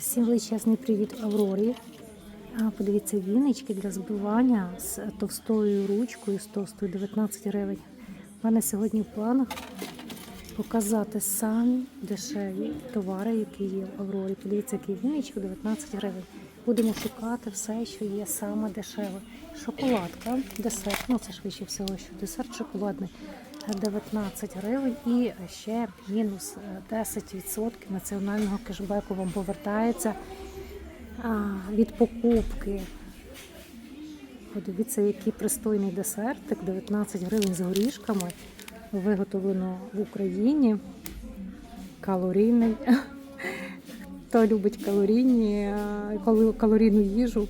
Всім величезний привіт Аврорі. Подивіться, віночки для збивання з товстою ручкою, з товстою 19 гривень. У мене сьогодні в планах показати самі дешеві товари, які є в Аврорі. Подивіться, який віночок 19 гривень. Будемо шукати все, що є саме дешеве. Шоколадка, десерт, ну це швидше всього, що десерт шоколадний 19 гривень і ще мінус е, 10% національного кешбеку вам повертається від покупки. Подивіться, який пристойний десертик, 19 гривень з горішками, виготовлено в Україні. Калорійний. Хто любить калорійні, е, калорійну їжу.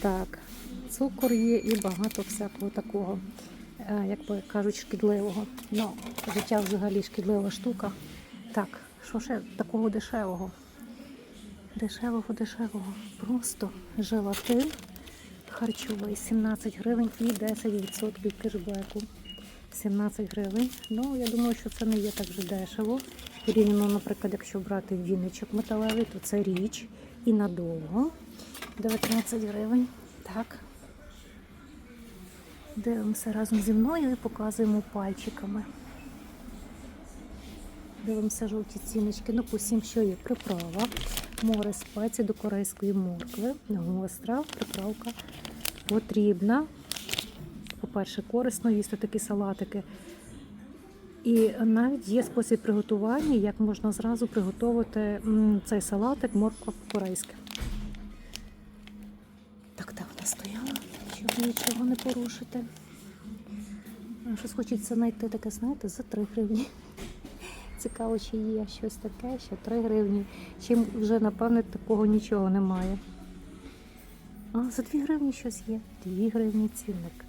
Так, цукор є і багато всякого такого, е, як би кажуть, шкідливого. Ну, життя взагалі шкідлива штука. Так, що ще такого дешевого? Дешевого, дешевого. Просто желатин харчовий 17 гривень і 10% кешбеку. 17 гривень. Ну, я думаю, що це не є так же дешево. Порівняно, наприклад, якщо брати віничок металевий, то це річ і надовго. 19 гривень. Так. Дивимося разом зі мною і показуємо пальчиками. Дивимося жовті ціночки. Ну, посім, що є приправа, море спецій до корейської моркви, гостра приправка потрібна. По-перше, корисно їсти такі салатики. І навіть є спосіб приготування, як можна зразу приготувати цей салатик морква по-корейськи. Нічого не порушити. Щось хочеться знайти таке, знаєте, за 3 гривні. Цікаво, чи є щось таке, що 3 гривні. Чим вже, напевне, такого нічого немає. А за 2 гривні щось є. 2 гривні цінник.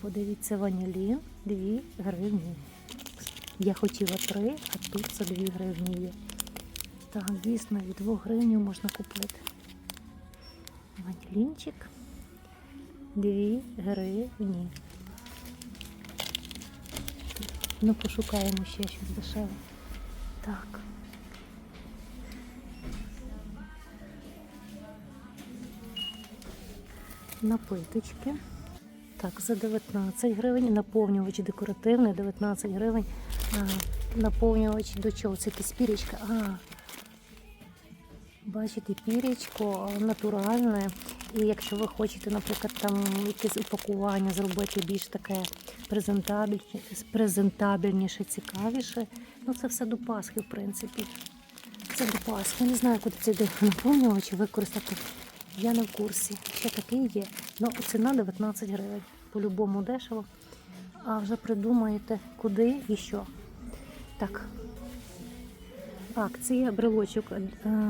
Подивіться, ванілін 2 гривні. Я хотіла 3, а тут за 2 гривні є. Так, дійсно, від 2 гривень можна купити. Ванілінчик 2 гривні. Ну, пошукаємо ще щось дешеве. Так. Напиточки. Так, за 19 гривень. Наповнювач декоративний, 19 гривень. А, наповнювач до чого? Це якась пірічка. А, бачите, пірічко натуральне. І якщо ви хочете, наприклад, там якесь упакування зробити більш таке презентабельніше, цікавіше, ну це все до Пасхи, в принципі. Це до Пасхи. Не знаю, куди це йде наповнювач використати. Я не в курсі. Ще такий є. Ну, ціна 19 гривень. По-любому дешево. А вже придумаєте, куди і що. Так. Акція, брелочок е,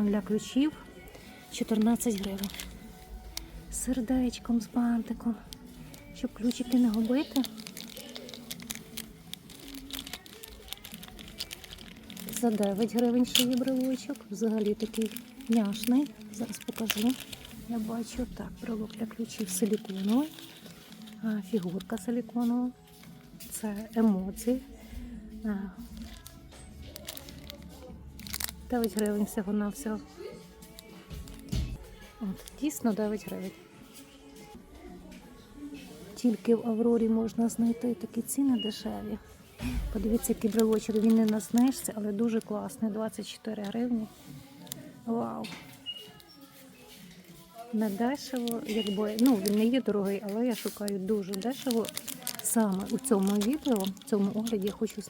для ключів 14 гривень. З сердечком, з бантиком. Щоб ключики не губити. За 9 гривень ще є брелочок. Взагалі такий няшний. Зараз покажу. Я бачу так, брелок для ключів силіконовий, фігурка силіконова. Це емоції. А, 9 гривень всього на всього. От, дійсно 9 гривень. Тільки в Аврорі можна знайти такі ціни дешеві. Подивіться, який брелочок. Він не на але дуже класний. 24 гривні. Вау! Не дешево, якби, ну він не є дорогий, але я шукаю дуже дешево. Саме у цьому відео, в цьому огляді я хочу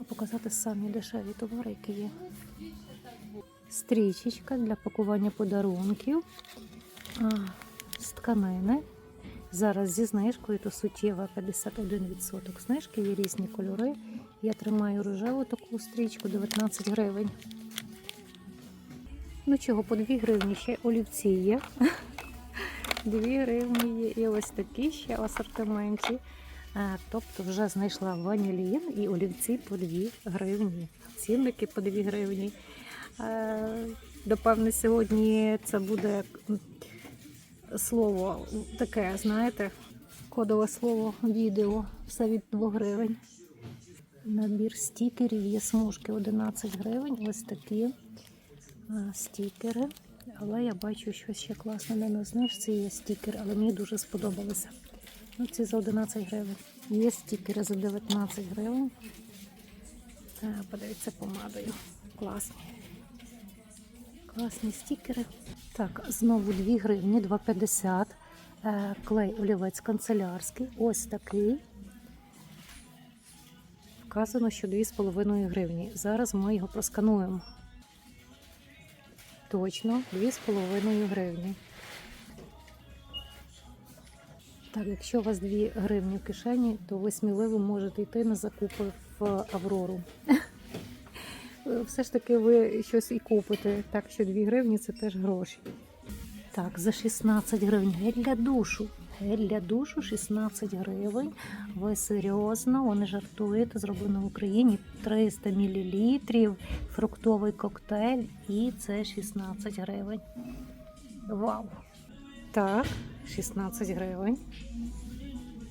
з- показати самі дешеві товари, які є. Стрічечка для пакування подарунків а, з тканини. Зараз зі знижкою то суттєва 51% знижки, є різні кольори. Я тримаю рожеву таку стрічку 19 гривень. Ну чого, по 2 гривні ще олівці є. 2 гривні є. І ось такі ще асортименті. А, тобто вже знайшла ванілін і олівці по 2 гривні. Цінники по 2 гривні. Е, Напевне, сьогодні це буде слово таке, знаєте, кодове слово відео. Все від 2 гривень. Набір стікерів є смужки 11 гривень. Ось такі. стікери. Але я бачу, що ще класно на знижці є стікери, але мені дуже сподобалися. Ну, ці за 11 гривень. Є стікери за 19 гривень. Е, Подивіться помадою. Класні. Класні стікери. Так, знову 2 гривні, 2,50. Е, Клей олівець канцелярський. Ось такий. Вказано, що 2,5 гривні. Зараз ми його проскануємо. Точно, 2,5 гривні. Так, якщо у вас 2 гривні в кишені, то ви сміливо можете йти на закупи в Аврору. Все ж таки ви щось і купите. Так що 2 гривні це теж гроші. Так, за 16 гривень гель для душу. Гель для душу 16 гривень. Ви серйозно, вони жартуєте, зроблено в Україні 300 мл, фруктовий коктейль і це 16 гривень. Вау! Так, 16 гривень.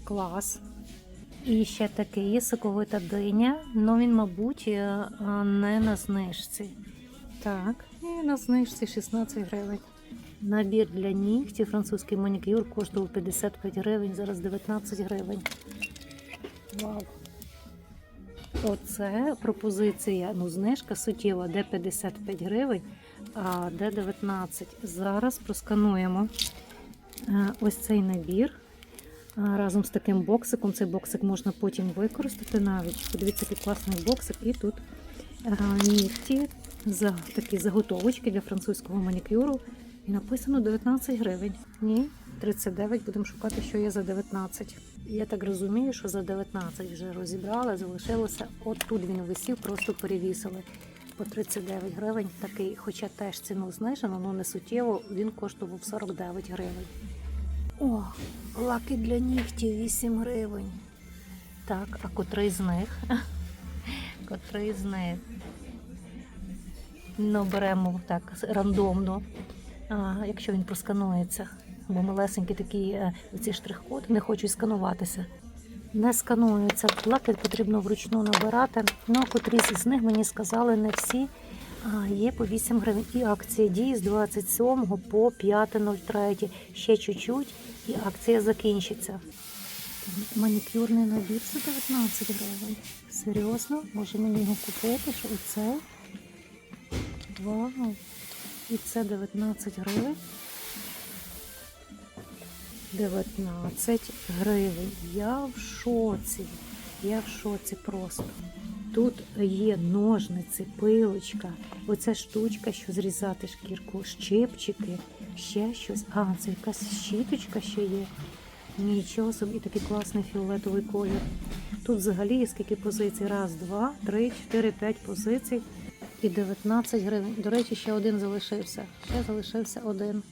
Клас. І ще такий є соковита диня, але він, мабуть, е, не на знижці. Так, і на знижці 16 гривень. Набір для нігтів, французький манікюр коштував 55 гривень, зараз 19 гривень. Вау. Оце пропозиція. Ну, знижка суттєва, де 55 гривень, а де 19. Зараз проскануємо ось цей набір. Разом з таким боксиком. Цей боксик можна потім використати навіть. Подивіться, який класний боксик. І тут е, нігті, за, такі заготовочки для французького манікюру. І написано 19 гривень. Ні, 39. Будемо шукати, що є за 19. Я так розумію, що за 19 вже розібрали, залишилося. От тут він висів, просто перевісили. По 39 гривень такий, хоча теж ціну знижено, але не суттєво, він коштував 49 гривень. О, лаки для нігтів 8 гривень. Так, а котрий з них? Котрий з них? Ну, беремо так рандомно, а, якщо він просканується. Бо малесенькі такі е, ці штрих-коди не хочуть скануватися. Не скануються. Лаки потрібно вручну набирати. Ну, котрі з них мені сказали, не всі. А, є по 8 гривень. І акція діє з 27 по 5.03. Ще чуть-чуть і акція закінчиться. Манікюрний набір за 19 гривень. Серйозно? Може мені його купити? Що оце? Вау! І це 19 гривень. 19 гривень. Я в шоці. Я в шоці просто. Тут є ножниці, пилочка, оця штучка, що зрізати шкірку, щипчики, ще щось. А, це якась щіточка ще є. Нічого собі такий класний фіолетовий колір. Тут взагалі є скільки позицій? Раз, два, три, чотири, п'ять позицій. І 19 гривень. До речі, ще один залишився. Ще залишився один.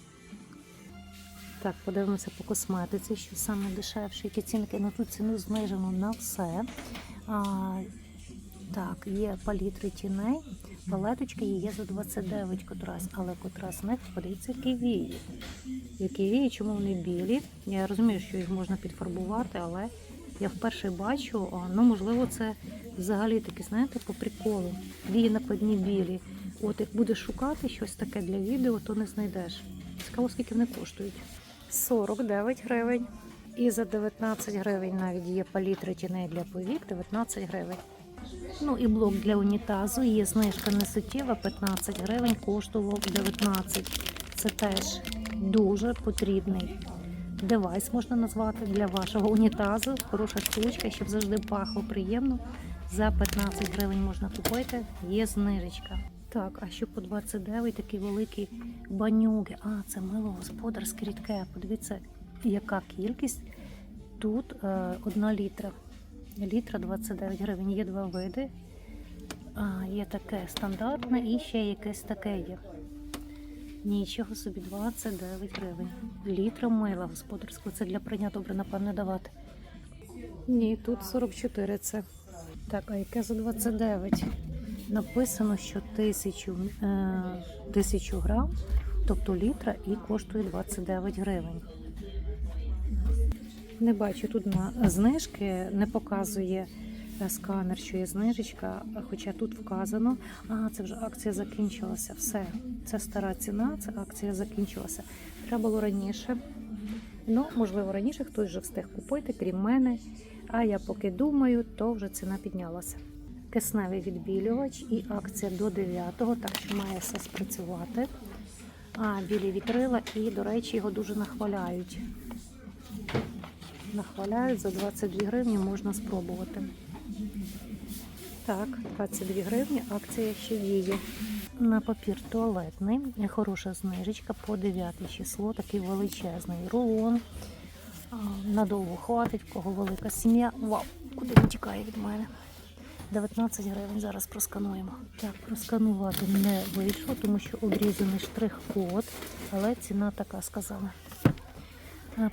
Так, подивимося по косметиці, що саме дешевше, які цінки. Ну тут ціну знижено на все. А, так, є палітри тіней, палеточки є за 29 котрась, але котра з них, подивіться, які вії. Які вії, чому вони білі? Я розумію, що їх можна підфарбувати, але я вперше бачу, ну можливо, це взагалі такі, знаєте, по приколу. Вії накладні білі. От як будеш шукати щось таке для відео, то не знайдеш. Цікаво, скільки вони коштують. 49 гривень. І за 19 гривень навіть є палітра тіней для повік, 19 гривень. Ну і блок для унітазу. Є знижка не суттєва, 15 гривень, коштував 19. Це теж дуже потрібний девайс, можна назвати, для вашого унітазу. Хороша штучка, щоб завжди пахло приємно. За 15 гривень можна купити, є знижечка. Так, а що по 29 такі великі банюги. А, це мило господарське рідке. Подивіться, яка кількість. Тут е, одна літра. Літра 29 гривень. Є два види. А, є таке стандартне і ще якесь таке є. Нічого собі, 29 гривень. Літра мила господарського. Це для прання добре, напевне, давати. Ні, тут 44 це. Так, а яке за 29? Написано, що тисячу, е, тисячу грам, тобто літра, і коштує 29 гривень. Не бачу тут на знижки, не показує е, сканер, що є знижечка, хоча тут вказано, а це вже акція закінчилася. Все, це стара ціна, це акція закінчилася. Треба було раніше. Ну, можливо, раніше хтось вже встиг купити, крім мене. А я поки думаю, то вже ціна піднялася. Кисневий відбілювач і акція до 9-го, так що має все спрацювати. А, білі вітрила, і, до речі, його дуже нахваляють. Нахваляють за 22 гривні можна спробувати. Так, 22 гривні, акція ще діє. На папір туалетний, хороша знижечка по 9 число, такий величезний рулон. Надовго хватить, в кого велика сім'я. Вау, куди він тікає від мене? 19 гривень зараз проскануємо. Так, просканувати не вийшло, тому що обрізаний штрих-код, але ціна така сказала.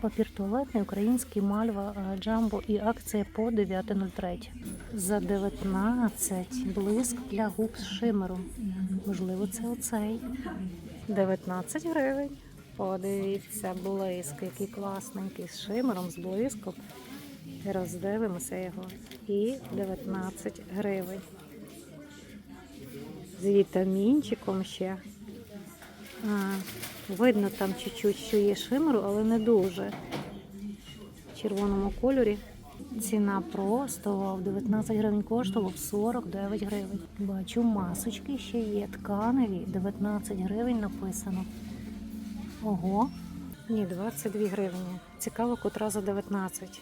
Папір туалетний, український мальва джамбо і акція по 9.03. За 19 блиск для губ з шимером. Можливо, це оцей. 19 гривень. Подивіться, блиск, який класненький з шимером, з блиском. Роздивимося його. І 19 гривень. З вітамінчиком ще. А, видно там чуть-чуть, що є шимеру, але не дуже. В червоному кольорі. Ціна просто вау, 19 гривень коштував 49 гривень. Бачу, масочки ще є тканеві, 19 гривень написано. Ого. Ні, 22 гривні. Цікаво, котра за 19.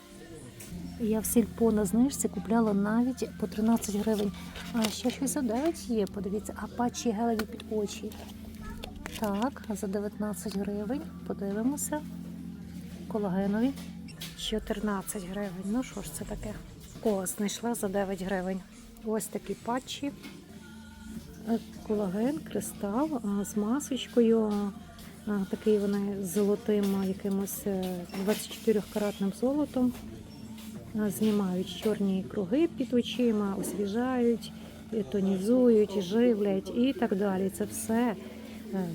Я в сільпо на знижці купляла навіть по 13 гривень. А ще щось за 9 є, подивіться, а патчі гелеві під очі. Так, за 19 гривень. Подивимося. Колагенові. 14 гривень. Ну що ж це таке? О, знайшла за 9 гривень. Ось такі патчі. Е, Колаген, кристал з масочкою. Такий вони з золотим якимось е, 24-каратним золотом. Знімають чорні круги під очима, освіжають, тонізують, живлять і так далі. Це все, е,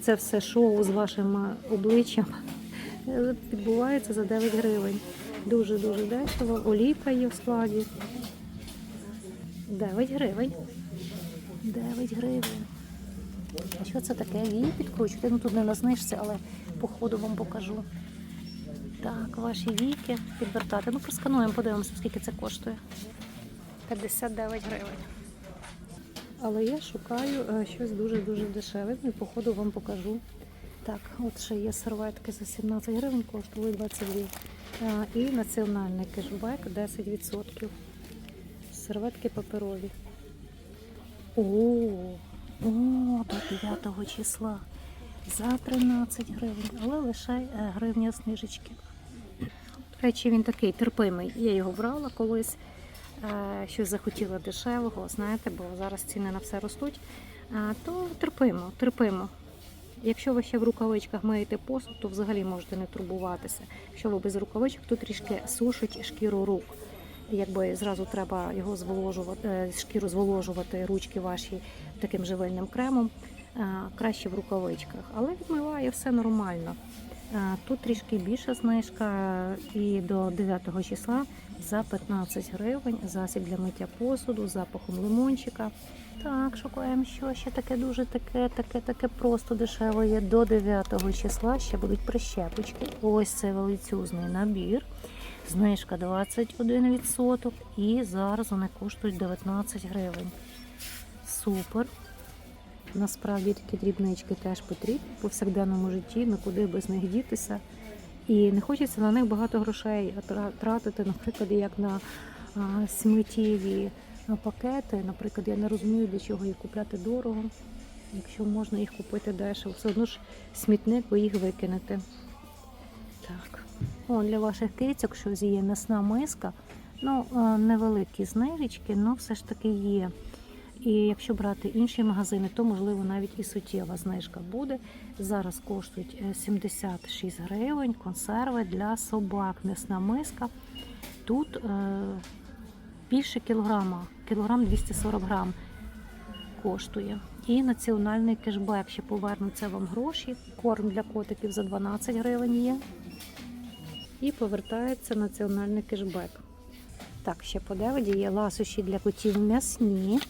це все шоу з вашим е, обличчям відбувається за 9 гривень. Дуже-дуже дешево. Олійка є в складі. 9 гривень. 9 гривень. А що це таке? Вії підкручувати? Ну тут не на знижці, але по ходу вам покажу. Так, ваші віки підвертати. Ну, проскануємо, подивимося, скільки це коштує. 59 гривень. Але я шукаю е, щось дуже-дуже дешеве. Ну і по ходу вам покажу. Так, от ще є серветки за 17 гривень, коштує 22. І національний кешбек 10%. Серветки паперові. О, о, до 9 числа. За 13 гривень, але лише е, гривня знижечки. Речі, він такий терпимий. Я його брала колись, е, щось захотіла дешевого, знаєте, бо зараз ціни на все ростуть. То терпимо, терпимо. Якщо ви ще в рукавичках миєте посуд, то взагалі можете не турбуватися. Якщо ви без рукавичок, то трішки сушить шкіру рук. Якби зразу треба його зволожувати, е, шкіру зволожувати ручки ваші таким живильним кремом, краще в рукавичках. Але відмиває все нормально. Тут трішки більша знижка і до 9 числа за 15 гривень засіб для миття посуду з запахом лимончика. Так, шукаємо, що ще таке дуже таке, таке, таке просто дешеве. До 9 числа ще будуть прищепочки. Ось це величезний набір. Знижка 21% і зараз вони коштують 19 гривень. Супер. Насправді такі дрібнички теж потрібні в повсякденному житті, нікуди без них дітися. І не хочеться на них багато грошей тратити, наприклад, як на сміттєві пакети. Наприклад, я не розумію, для чого їх купляти дорого. Якщо можна їх купити дешево, все одно ж смітник, ви їх викинете. Так. О, для ваших кицьок щось є м'ясна миска. Ну, невеликі знижечки, але все ж таки є. І якщо брати інші магазини, то можливо навіть і суттєва знижка буде. Зараз коштують е, 76 гривень консерви для собак. М'ясна миска. Тут е, більше кілограма, кілограм 240 грам коштує. І національний кешбек ще повернуться вам гроші. Корм для котиків за 12 гривень є. І повертається національний кешбек. Так, ще по деводі є ласощі для котів м'ясні.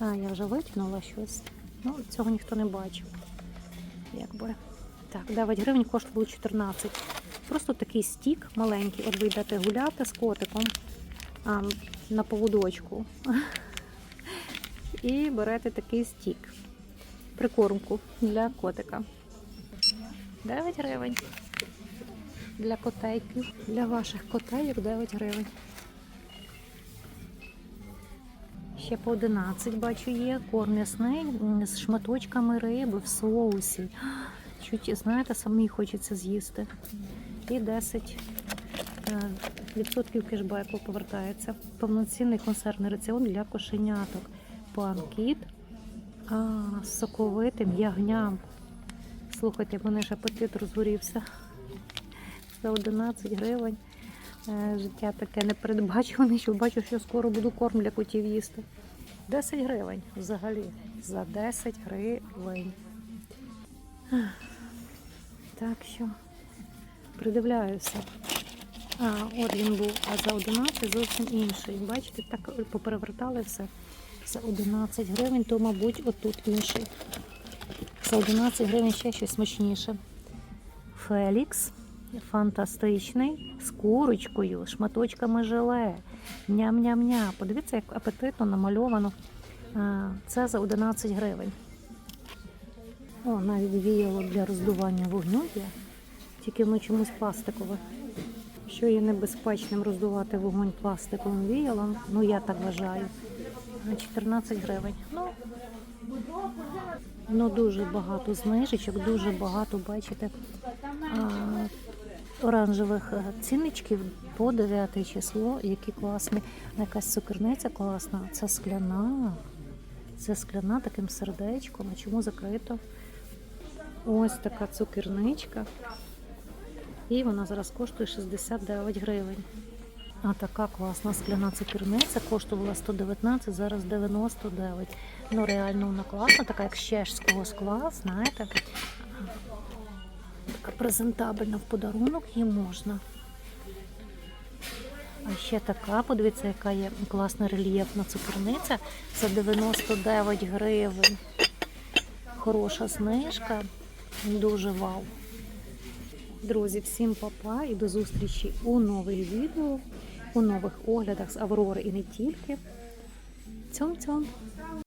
А, я вже витягнула щось. Ну, цього ніхто не бачив. Якби. Так, 9 гривень коштувало 14. Просто такий стік маленький. От ви йдете гуляти з котиком а, на поводочку. І берете такий стік. Прикормку для котика. 9 гривень. Для котейків. Для ваших котейок 9 гривень. Ще по 11 бачу є. Корм м'ясний з шматочками риби в соусі. Чуть, знаєте, самі хочеться з'їсти. І 10 е, відсотків кешбеку повертається. Повноцінний консервний раціон для кошеняток. Панкіт з соковитим ягням. Слухайте, мене ж апетит розгорівся. За 11 гривень. Е, Життя таке непередбачуване, що бачу, що скоро буду корм для котів їсти. 10 гривень взагалі. За 10 гривень. Так що придивляюся. А, от він був, а за 11 зовсім інший. Бачите, так поперевертали все. За 11 гривень, то, мабуть, отут інший. За 11 гривень ще щось смачніше. Фелікс. Фантастичний. З курочкою, шматочками желе. Ням-ням-ням. Подивіться, як апетитно намальовано. Це за 11 гривень. О, навіть віяло для роздування вогню є. Тільки воно чомусь пластикове. Що є небезпечним роздувати вогонь пластиковим віялом, ну я так вважаю. На 14 гривень. Ну, ну дуже багато знижечок, дуже багато, бачите, оранжевих е, цінничків по 9 число, які класні. Якась цукерниця класна. Це скляна. Це скляна таким сердечком. А чому закрито? Ось така цукерничка. І вона зараз коштує 69 гривень. А така класна скляна цукерниця коштувала 119, зараз 99. Ну, реально вона класна, така як чешського скла, знаєте. Така презентабельна в подарунок її можна. А ще така, подивіться, яка є класна рельєфна цукерниця за 99 гривень. Хороша знижка. Дуже вау. Друзі, всім папа і до зустрічі у нових відео, у нових оглядах з Аврори і не тільки. Цьом-цьом!